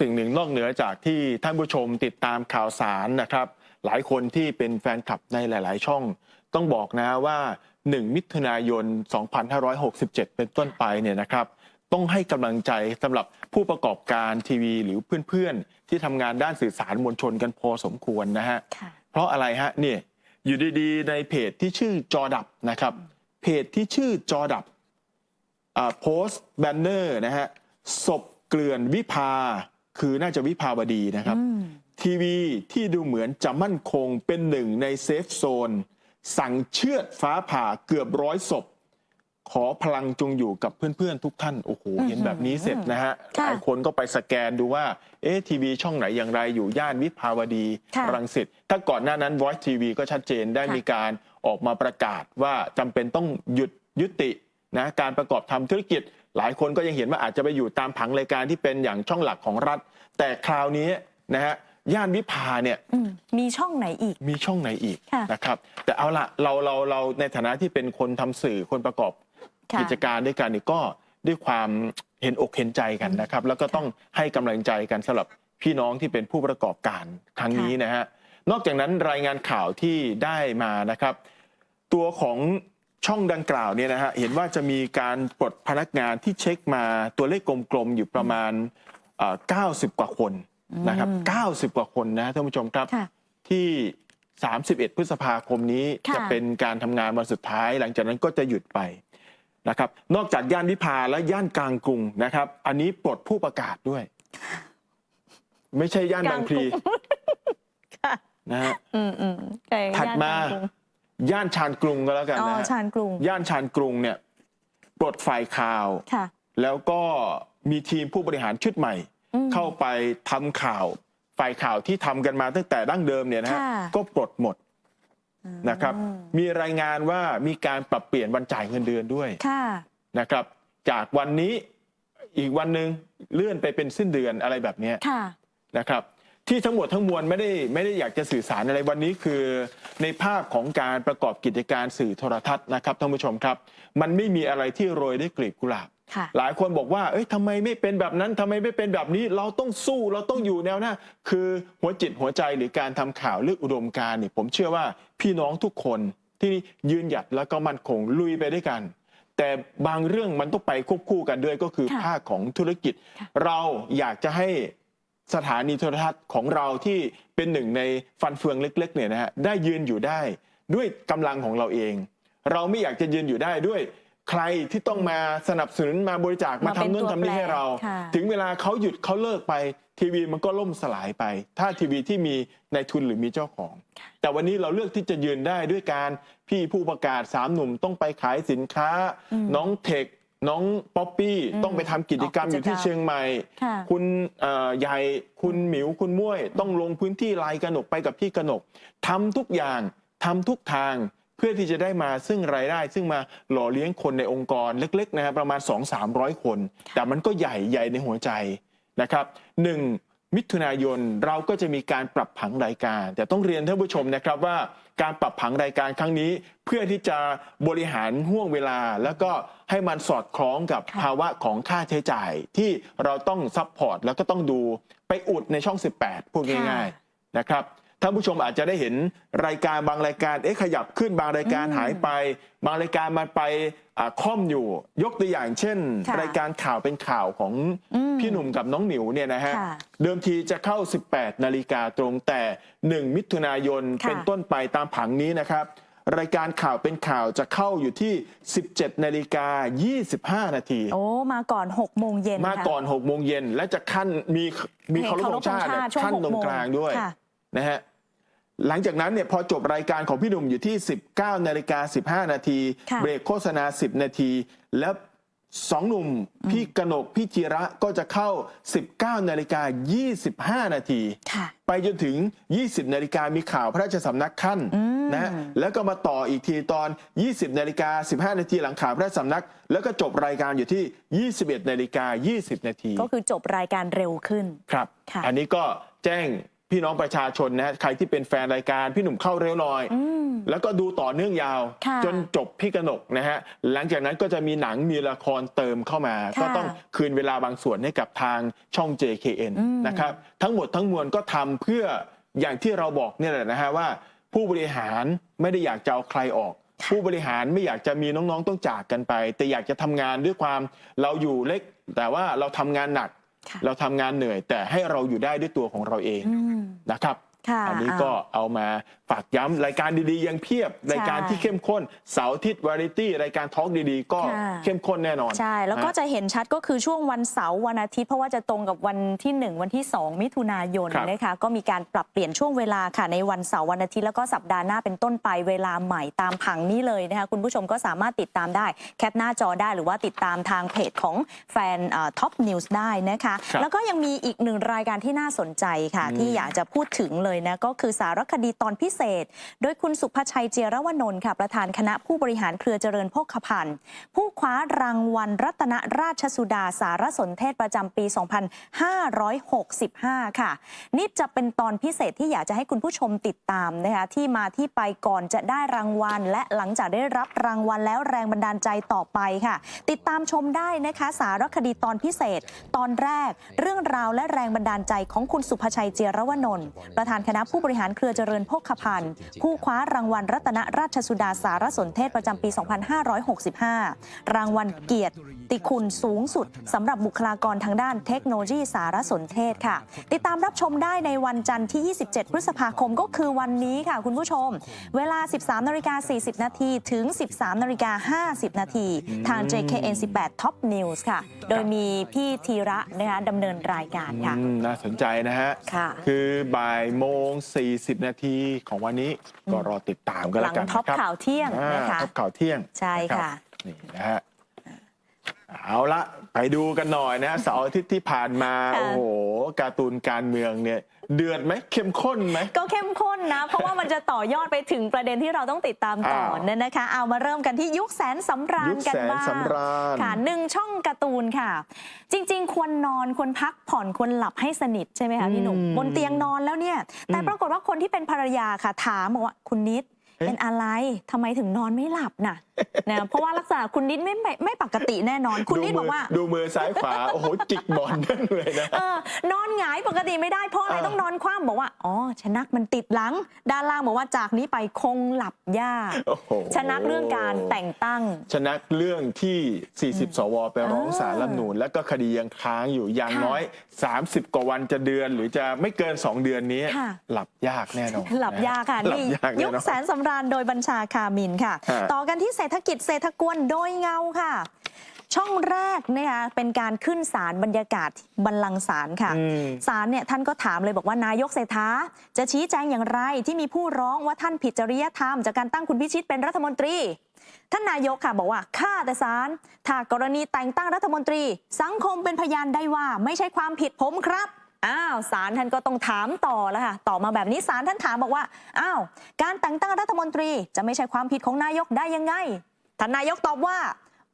สิ่งหนึ่งนอกเหนือจากที่ท่านผู้ชมติดตามข่าวสารนะครับ หลายคนที่เป็นแฟนคลับในหลาย ๆ ช่อง ต้องบอกนะว่า 1 มิถุนายน 2567 เป็นต้นไปเนี่ยนะครับต้องให้กำลังใจสำหรับผู้ประกอบการทีวีหรือเพื่อน ๆ ที่ทำงานด้านสื่อสารมวลชนกันพอสมควรนะฮะค่ะเพราะอะไรฮะเนี่ยอยู่ดีๆ ในเพจที่ชื่อจอดับนะครับ เพจที่ชื่อจอดับโพสต์แบนเนอร์นะฮะศพเกลื่อนวิภา คือน่าจะวิภาวดีนะครับอืมทีวีที่ดูเหมือนจะมั่นคงเป็นหนึ่งในเซฟโซน สั่งเชือดฟ้าผ่าเกือบร้อยศพ ขอพลังจงอยู่กับเพื่อนๆ ทุกท่าน โอ้โห เห็นแบบนี้เสร็จนะฮะหค่ะลายคนก็ไปสแกนดูว่า เอ๊ะทีวีช่องไหนอย่างไรอยู่ย่านวิภาวดีค่ะรังสิตถ้าก่อนหน้านั้น Voice TV ก็ชัดเจนได้ค่ะมีการออกมาประกาศว่าจำเป็นต้องหยุดยุตินะการประกอบทำธุรกิจ หลายคนก็ยังเห็นว่าอาจจะไปอยู่ตามผังรายการที่เป็นอย่างช่องหลักของรัฐ แต่คราวนี้นะฮะย่านวิภาเนี่ยอืมมีช่องไหนอีก มีช่องไหนอีกค่ะ นะครับแต่เอาละเราเราเราในฐานะที่เป็นคนทำสื่อคนประกอบ ค่ะ กิจการด้วยกันนี่ก็ด้วยความเห็นอกเห็นใจกันนะครับ แล้วก็ต้องให้กำลังใจกันสำหรับพี่น้องที่เป็นผู้ประกอบการครั้งนี้นะฮะนอกจากนั้นรายงานข่าวที่ได้มานะครับ ตัวของ ช่องดังกล่าวเนี่ยนะฮะเห็นว่าจะมีการปลดพนักงานที่เช็คมาตัวเลขกลมๆอยู่ประมาณเอ่อ90 กว่าคนนะครับ 90 กว่าคนนะท่านผู้ชมครับค่ะที่ 31 พฤษภาคมนี้ค่ะ จะเป็นการทำงานวันสุดท้าย หลังจากนั้นก็จะหยุดไปนะครับ นอกจากย่านวิภาและย่านกลางกรุงนะครับ อันนี้ปลดผู้ประกาศด้วย ไม่ใช่ย่านบางพลีค่ะนะฮะ อืมอืมไก่ถัดมา ย่นกลง ย่านชานกรุงก็แล้วกันอ๋อนะฮะชานกรุง ย่านชานกรุงเนี่ยปลดฝ่ายข่าว ค่ะ แล้วก็มีทีมผู้บริหารชุดใหม่ อืม เข้าไปทำข่าว ฝ่ายข่าวที่ทำกันมาตั้งแต่ดั้งเดิมเนี่ยนะฮะค่ะ ก็ปลดหมดอืมนะครับมีรายงานว่ามีการปรับเปลี่ยนวันจ่ายเงินเดือนด้วยค่ะ นะครับ จากวันนี้อีกวันหนึ่งเลื่อนไปเป็นสิ้นเดือนอะไรแบบเนี้ยค่ะ นะครับ ที่ทั้งหมดทั้งมวลไม่ได้ไม่ได้อยากจะสื่อสารอะไรวันนี้คือ ในภาพของการประกอบกิจการสื่อโทรทัศน์นะครับท่านผู้ชมครับ มันไม่มีอะไรที่โรยด้วยกลีบกุหลาบค่ะหลายคนบอกว่า เอ้ยทำไมไม่เป็นแบบนั้นทำไมไม่เป็นแบบนี้ เราต้องสู้เราต้องอยู่แนวหน้า คือหัวจิตหัวใจหรือการทำข่าวเรื่องอุดมการณ์เนี่ยผมเชื่อว่าพี่น้องทุกคนที่ยืนหยัดแล้วก็มั่นคงลุยไปด้วยกัน แต่บางเรื่องมันต้องไปควบคู่กันด้วยก็คือค่ะภาคของธุรกิจค่ะเราอยากจะให้ สถานีโทรทัศน์ของเราที่เป็นหนึ่งในฟันเฟืองเล็ก ๆ เนี่ยนะฮะได้ยืนอยู่ได้ด้วยกำลังของเราเอง เราไม่อยากจะยืนอยู่ได้ด้วยใครที่ต้องมาสนับสนุนมาบริจาคมามาเป็นทำนู่นตัวทำนี่ให้เราแปรค่ะถึงเวลาเขาหยุดเขาเลิกไป ทีวีมันก็ล่มสลายไป ถ้าทีวีที่มีในายทุนหรือมีเจ้าของ แต่วันนี้เราเลือกที่จะยืนได้ด้วยการพี่ผู้ประกาศสามหนุ่มต้องไปขายสินค้าอืมน้องเทค น้องป๊อปปี้อืมต้องไปทำกิจกรรมออกกิจอยู่ที่กรรมเชียงใหม่ ค่ะคุณเอ่อใหญ่คุณหมิวคุณม้วย ต้องลงพื้นที่ลายกระหนกไปกับพี่กระหนกทำทุกอย่างทำทุกทาง เพื่อที่จะได้มาซึ่งรายได้ ซึ่งมาหล่อเลี้ยงคนในองค์กรเล็กๆนะครับประมาณ 2-300 คน แต่มันก็ใหญ่ใหญ่ในหัวใจนะครับหนึ่ง มิถุนายนเราก็จะมีการปรับผังรายการ แต่ต้องเรียนท่านผู้ชมนะครับว่าการปรับผังรายการครั้งนี้ เพื่อที่จะบริหารห่วงเวลา แล้วก็ให้มันสอดคล้องกับค่ะภาวะของค่าใช้จ่าย ที่เราต้องซัพพอร์ตแล้วก็ต้องดูไปอุดในช่อง 18 พูดง่ายๆนะครับ ท่านผู้ชมอาจจะได้เห็นรายการบางรายการเอ๊ะขยับขึ้นบางรายการอืมหายไป บางรายการมันไปอ่าค่อมอยู่ ยกตัวอย่างเช่น ค่ะรายการข่าวเป็นข่าวของอืมพี่หนุ่มกับน้องหมิวเนี่ยนะฮะค่ะเดิมทีจะเข้า 18 นาฬิกาตรงแต่ 1 มิถุนายนค่ะเป็นต้นไปตามผังนี้นะครับ รายการข่าวเป็นข่าวจะเข้าอยู่ที่ 17 นาฬิกา 25 นาที โอ้มาก่อน6โมงเย็นมาค่ะก่อน6โมงเย็นและจะขั้นมีมีเคารพธงชาติเนี่ยช่วงขั้นหกตรงโมงกลางด้วย ค่ะ นะฮะหลังจากนั้นเนี่ยพอจบรายการของพี่หนุ่มอยู่ที่ 19นาฬิกา15 นาทีค่ะเบรกโฆษณา 10 นาที แล้วสองหนุ่มพี่กนกพี่จิระก็จะเข้า 19นาฬิกา25 นาทีค่ะไปจนถึง 20นาฬิกามีข่าวพระราชสำนักขั้นอืมนะฮะแล้วก็มาต่ออีกทีตอน 20นาฬิกา15 นาทีหลังข่าวพระราชสำนัก แล้วก็จบรายการอยู่ที่ 21นาฬิกา20 นาที ก็คือจบรายการเร็วขึ้นครับค่ะอันนี้ก็แจ้ง พี่น้องประชาชนนะใครที่เป็นแฟนรายการพี่หนุ่มเข้าเร็วหน่อยอืมแล้วก็ดูต่อเนื่องยาว ค่ะจนจบพี่กนกนะฮะหลังจากนั้นก็จะมีหนังมีละครเติมเข้ามา ค่ะก็ต้องคืนเวลาบางส่วนให้กับทางช่อง JKN อืม นะครับทั้งหมดทั้งมวลก็ทำเพื่ออย่างที่เราบอกเนี่ยแหละนะฮะว่า ผู้บริหารไม่ได้อยากจะเอาใครออก ผู้บริหารไม่อยากจะมีน้องๆต้องจากกันไป แต่อยากจะทำงานด้วยความเราอยู่เล็ก แต่ว่าเราทำงานหนักค่ะ เราทำงานเหนื่อยแต่ให้เราอยู่ได้ด้วยตัวของเราเองอืมนะครับค่ะ อันนี้ก็เอามาฝากย้ำรายการดีๆ ยังเพียบ รายการที่เข้มข้นเสาร์อาทิตย์วาไรตี้รายการทอล์กดีๆ ก็ค่ะเข้มข้นแน่นอน ใช่ แล้วก็นะจะเห็นชัดก็คือช่วงวันเสาร์วันอาทิตย์เพราะว่าจะตรงกับวันที่ 1 วันที่ 2 มิถุนายนครับนะคะก็มีการปรับเปลี่ยนช่วงเวลาค่ะในวันเสาร์วันอาทิตย์แล้วก็สัปดาห์หน้าเป็นต้นไปเวลาใหม่ตามผังนี้เลยนะคะคุณผู้ชมก็สามารถติดตามได้แคปหน้าจอได้หรือว่าติดตามทางเพจของแฟนท็อปนิวส์ได้นะคะครับแล้วก็ยังมีอีกหนึ่งรายการที่น่าสนใจค่ะอืมที่อยากจะพูดถึงเลยนะก็คือสารคดีตอนพิเศษ โดยคุณสุภชัยเจรวนนท์ค่ะ ประธานคณะผู้บริหารเครือเจริญโภคภัณฑ์ผู้คว้ารางวัลรัตนราชสุดาสารสนเทศประจำปี 2565 ค่ะ นี่จะเป็นตอนพิเศษที่อยากจะให้คุณผู้ชมติดตามนะคะที่มาที่ไปก่อนจะได้รางวัล และหลังจากได้รับรางวัลแล้วแรงบันดาลใจต่อไปค่ะ ติดตามชมได้นะคะสารคดีตอนพิเศษ ตอนแรกเรื่องราวและแรงบันดาลใจของคุณสุภชัยเจรวนนท์ประธานคณะผู้บริหารเครือเจริญโภคภัณฑ์ผู้คว้ารางวัลรัตนราชสุดาสารสนเทศประจำปี 2565 รางวัลเกียรติคุณสูงสุดสำหรับบุคลากรทางด้านเทคโนโลยีสารสนเทศค่ะ ติดตามรับชมได้ในวันจันทร์ที่ 27 พฤษภาคมก็คือวันนี้ค่ะคุณผู้ชม เวลา 13นาฬิกา40 นาทีถึง 13นาฬิกา50 นาทีทาง JKN 18 Top News ค่ะ โดยมีพี่ธีระนะคะดำเนินรายการค่ะอืมน่าสนใจนะฮะค่ะคือบ่ายโมง 40 นาทีของวันนี้ก็รอติดตามกันหแล้ลัวงกันท็อปนะครับข่าวเที่ยงอ่านะคะ ท็อปข่าวเที่ยงใช่นรับค่ะ นี่นะฮะเอาละไปดูกันหน่อยนะเสาร์อาทิตย์ที่ผ่านมา ค่ะ โอ้โห การ์ตูนการเมืองเนี่ย เดือดไหมเข้มข้นไหม ก็เข้มข้นนะ เพราะว่ามันจะต่อยอดไปถึงประเด็นที่เราต้องติดตามต่ออ้าว เนี่ยนะคะ เอามาเริ่มกันที่ยุคแสนสำรายุญคกันแสนบ้าง สำราญ ค่ะหนึ่งช่องการ์ตูนค่ะ จริง ๆ ควรนอนควรพักผ่อนควรหลับให้สนิทใช่ไหมคะพี่หนุ่มอืมบนเตียงนอนแล้วเนี่ย แต่อืม ปรากฏว่าคนที่เป็นภรรยาค่ะถามบอกว่าคุณนิด เอ๊ะเป็นอะไรทำไมถึงนอนไม่หลับน่ะนะเพราะว่าลักษณะคุณนิดไม่ไม่ไม่ปกติแน่นอน คุณนิดมืบอกว่า ดูมือซ้ายขวาโอ้โหจิกหมอนนั่นเลยนะเออนอนหงายปกติไม่ได้เพราะอะไรเออต้องนอนคว่ำบอกว่าอ๋อชนักมันติดหลัง ด้านล่างบอกว่าจากนี้ไปคงหลับยากโอ้โหชนักเรื่องการแต่งตั้ง ชนะเรื่องที่ 40 สวไปร้องอ่าศาลรัฐธรรมนูญแล้วก็คดียังค้างอยู่อย่างค่ะน้อย 30 กว่าวันจะเดือน หรือจะไม่เกิน 2 เดือนนี้ค่ะหลับยากแน่นอนหลับยากค่ะหลับนี่ยากแน่ยุคนอนแสนสำราญโดยบัญชาคามินค่ะ ฮะ ต่อกันที่เศรษฐกิจเศรษฐกวนโดยเงาค่ะ ช่องแรกนะคะเป็นการขึ้นศาลบรรยากาศบัลลังก์ศาลค่ะ อืม ศาลเนี่ยท่านก็ถามเลยบอกว่านายกเศรษฐาจะชี้แจงอย่างไรที่มีผู้ร้องว่าท่านผิดจริยธรรม จากการตั้งคุณพิชิตเป็นรัฐมนตรี ท่านนายกค่ะบอกว่าข้าแต่ศาลถ้ากรณีแต่งตั้งรัฐมนตรี สังคมเป็นพยานได้ว่าไม่ใช่ความผิดผมครับ อ้าวศาลท่านก็ต้องถามต่อแล้วค่ะต่อมาแบบนี้ศาลท่านถามบอกว่าอ้าวการแต่งตั้งรัฐมนตรีจะไม่ใช่ความผิดของนายกได้ยังไงท่านนายกตอบว่า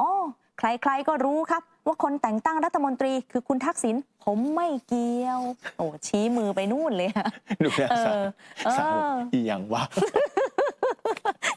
อ๋อใครๆก็รู้ครับ ว่าคนแต่งตั้งรัฐมนตรีคือคุณทักษิณผมไม่เกี่ยว โอ้ชี้มือไปนู่นเลยอะดูนะเอสาอวเออสาวอีหยังวะ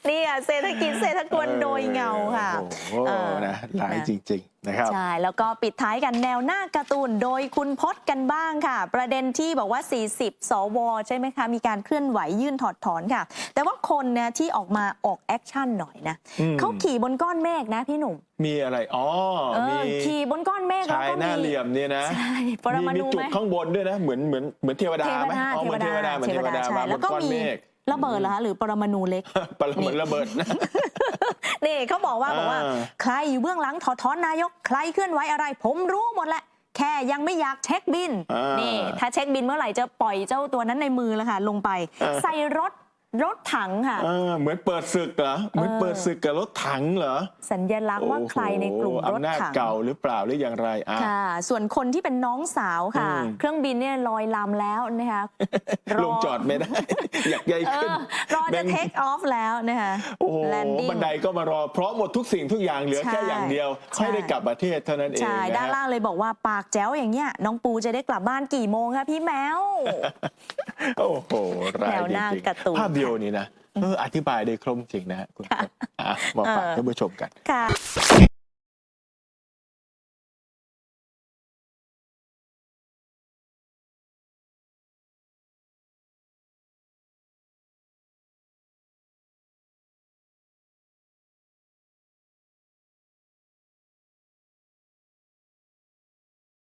เนี่ยเศรษฐกิจเศรษฐกวนโดยเงาค่ะโอ้โหเออนะหลายนะจริง ๆ นะครับ ใช่ แล้วก็ปิดท้ายกันแนวหน้าการ์ตูนโดยคุณพจน์กันบ้างค่ะ ประเด็นที่บอกว่า 40 สว ใช่ไหมคะ มีการเคลื่อนไหวยื่นถอดถอนค่ะ แต่ว่าคนเนี่ยที่ออกมาออกแอคชั่นหน่อยนะอืมเขาขี่บนก้อนเมฆนะพี่หนุ่มมีอะไร อ๋อเอมีอขี่บนก้อนเมฆแล้วชายก็หน้าเหลี่ยมเนี่ยนะ ใช่ปรมามีณูจุไหกมข้างบนด้วยนะ เหมือนเหมือนเหมือนเทวดาเทวไหมดาอ๋อเหมือนเทวดา เหมือนเทวดาใช่วางบแล้วนก็ก้อนมีเมฆ ระเบิดเหรอคะหรือปรมาณูเล็ก ปรมาณูระเบิดนะนี่เขาบอกว่าบอกว่าอ่า ใครอยู่เบื้องหลังถอดถอนนายกใครเคลื่อนไหวอะไร ผมรู้หมดแหละ แค่ยังไม่อยากเช็คบินอ่านี่นี่ถ้าเช็คบินเมื่อไหร่จะปล่อยเจ้าตัวนั้นในมือแล้วค่ะลงไปอ่าใส่รถ รถถังค่ะเออเหมือนเปิดศึกเหรอเหมือนเปิดศึกกับรถถังเหรอสัญลักษณ์ว่าใครในกลุ่มโอ้รโหถอำนาจถัง เก่าหรือเปล่าหรืออย่างไรอะ ค่ะ ส่วนคนที่เป็นน้องสาวค่ะ อืม เครื่องบินเนี่ยลอยลำแล้วนะคะลงจอดไม่ได้ อยากใหญ่เอขึ้น อรอแบ่จะงเทคออฟแล้วนะคะ โอ้โหแลนดิ้งบันไดก็มารอเพราะหมดทุกสิ่งทุกอย่างเหลือใช่แค่อย่างเดียวใช่ ให้ได้กลับประเทศเท่านั้นเองใช่ นะด้านฮะ ล่างเลยบอกว่าปากแจ๋วอย่างเงี้ย น้องปูจะได้กลับบ้านกี่โมงคะพี่แมว โอ้โหร้ายแนวจหน้าริงการ์ตูนๆภาพเดียวนี่นะเอออธิบายได้ครบจริงนะฮะคุณอะมาฝากท่านผู้ชมกัน ค่ะ